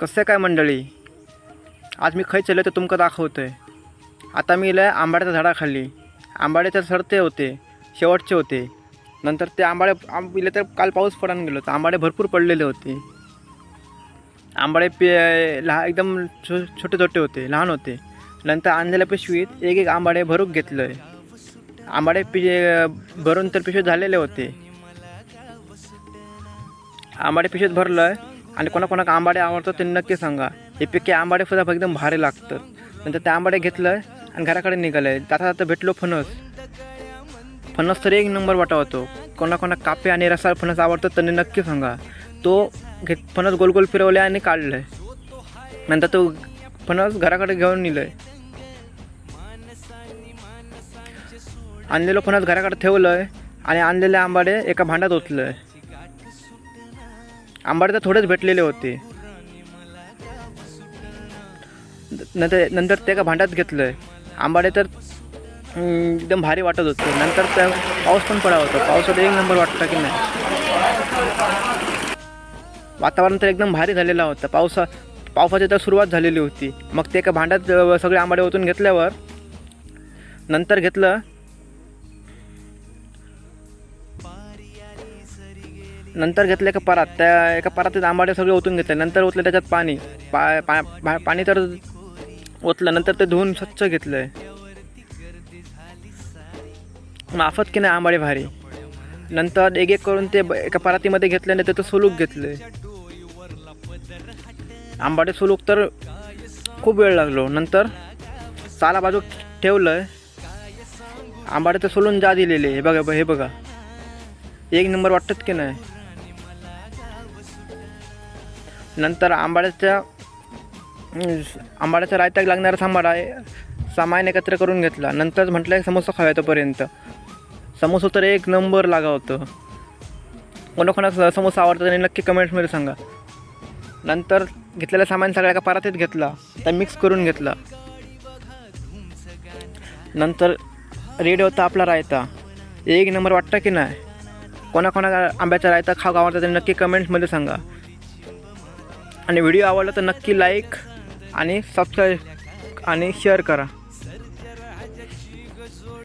कसं काय मंडळी? आज मी खय चलो तर तुमका दाखवतोय. आता मी इला आंबाड्याच्या झाडाखाली. आंबाड्याच्या सरते होते शेवटचे होते. नंतर ते आंबाडे आंब इले तर काल पाऊस पडायला गेलो तर आंबाडे भरपूर पडलेले होते. आंबाडे पे लहा एकदम छो छोटे छोटे होते लहान होते. नंतर आणलेल्या पिशवीत एक एक आंबाडे भरूक घेतलं आहे आंबाडे पि भरून तर पिशवीत झालेले होते. आंबाडे पिशवीत भरलं आहे आणि कोणाकोणाक आंबाडे आवडतात ते नक्की सांगा. हे पिके आंबाडे सुद्धा एकदम भारी लागतात. नंतर ते आंबाडे घेतलं आणि घराकडे निघालं आहे जाता जाता भेटलो फणस. फणस तर एक नंबर वाटा होतो. कोणाकोणा कापे आणि रसाळ फणस आवडतो त्यांनी नक्की सांगा. तो घेत फणस गोल गोल फिरवले आणि काढलं आहे नंतर तो फणस घराकडे घेऊन नेलं आहे आणलेलं फणस घराकडे ठेवलं आहे आणि आणलेले आंबाडे एका भांड्यात ओतलं आहे आंबाडे तर थोडेच भेटलेले होते. नंतर नंतर ते एका भांड्यात घेतलं आहे आंबाडे तर एकदम भारी वाटत होते. नंतर त्या पाऊस पण पडा होता. पावसात एक नंबर वाटतं की नाही. वातावरण तर एकदम भारी झालेला होता. पावसा पावसाची तर सुरुवात झालेली होती. मग ते एका भांड्यात सगळे आंबाडे ओतून घेतल्यावर नंतर घेतलं नंतर घेतलं एका परात. त्या एका परातीत आंबाडे सगळे ओतून घेतले. नंतर ओतले त्याच्यात पाणी. पा, पा, पा- पाणी तर ओतलं. नंतर ते धुवून स्वच्छ घेतलं आहे माफत की नाही आंबाडे भारी? नंतर एक एक करून ते एका परातीमध्ये घेतल्याने त्याचं सुलूक घेतले आंबाडे सुलूक तर खूप वेळ लागलो. नंतर साला बाजू ठेवलं आंबाडे तर सोलून जा दिलेले. हे बघा हे बघा. एक नंबर वाटत की नाही नंतर आंबाड्याच्या आंबाड्याच्या रायत्याक लागणारा सांबाडा सामान एकत्र करून घेतला. नंतर म्हटलं समोसा खाऊया तोपर्यंत. समोसा तर एक नंबर लागा होतं. कोणाकोणाला समोसा आवडतं त्यांनी नक्की कमेंट्समध्ये सांगा. नंतर घेतलेलं सामान सगळ्या एका परातीत घेतला. त्या मिक्स करून घेतला. नंतर रेडी होता आपला रायता. एक नंबर वाटतं की नाही? कोणाकोणा आंब्याचा रायता खाऊ आवडतं ते नक्की कमेंट्समध्ये सांगा. आणि व्हिडिओ आवडला तर नक्की लाईक आणि सबस्क्राईब आणि शेअर करा.